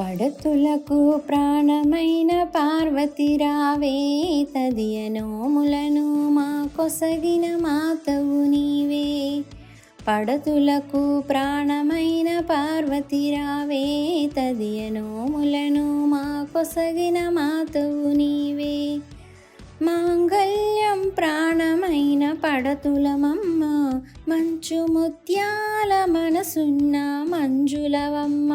పడతులకు ప్రాణమైన పార్వతి రావే తదియనోములను మా కొసగిన మాతవు నీవే. పడతులకు ప్రాణమైన పార్వతి రావే తదియనోములను మా కొసగిన మాతవు నీవే. మాంగళ్యం ప్రాణమైన పడతులమమ్మ మంచు ముత్యాల మనసున్న మంజులవమ్మ.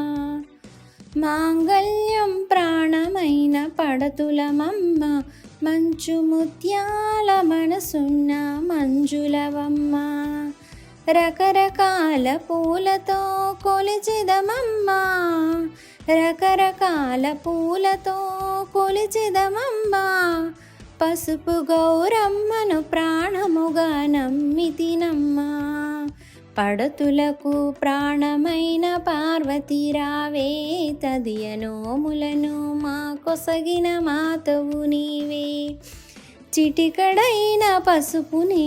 మాంగళ్యం ప్రాణమైన పడతులమమ్మ మంచు ముత్యాల మనసున్న మంజులవమ్మ. రకరకాల పూలతో కొలిచిదమమ్మ రకరకాల పూలతో కొలిచిదమమ్మ. పసుపు గౌరమ్మను ప్రాణముగా నమ్మితినమ్మా. పడతులకు ప్రాణమైన పార్వతీరావే రావే తదియనోములను మా కొసగిన మాతవు నీవే. చిటికడైన పసుపుని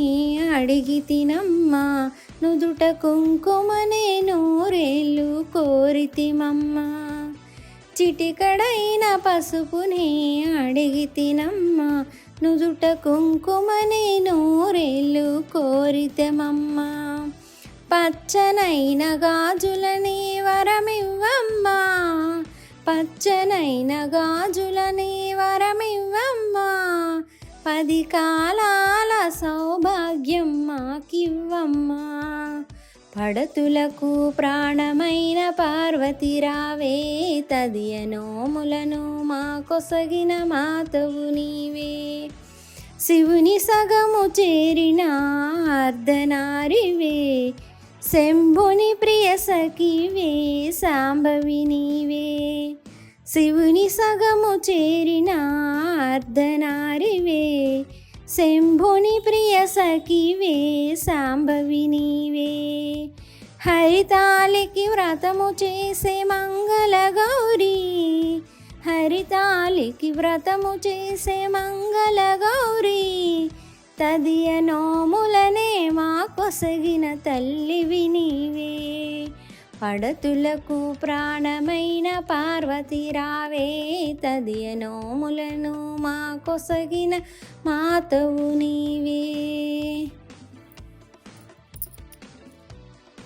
అడిగి తినమ్మా నుదుట కుంకుమనే నూరేళ్ళు కోరితిమమ్మా చిటికడైన పసుపుని అడిగి తినమ్మా నుదుట కుంకుమనే నూరేళ్ళు కోరితమమ్మా పచ్చనైన గాజులని వరమివ్వమ్మా. పచ్చనైన గాజులని వరమివ్వమ్మా. పది కాలాల సౌభాగ్యం మాకివ్వమ్మా. పడతులకు ప్రాణమైన పార్వతి రావే తదియ నోములను మా కొసగిన మాతవు నీవే. శివుని సగము చేరిన అర్ధనారివే శంభుని ప్రియ సఖివే సాంబవి నీవే. శివుని సగము చేరిన అర్ధనారివే. శంభుని ప్రియ సఖివే సాంబవి నీవే. హరితాలికి వ్రతము చేసే మంగళ గౌరీ. హరితాలికి వ్రతము చేసే మంగళ గౌరీ. తదియ నోములన మా కొసగిన తల్లివి నీవే. పడతులకు ప్రాణమైన పార్వతిరావే తదియ నోములను మా కొసగిన మాతవు నీవే.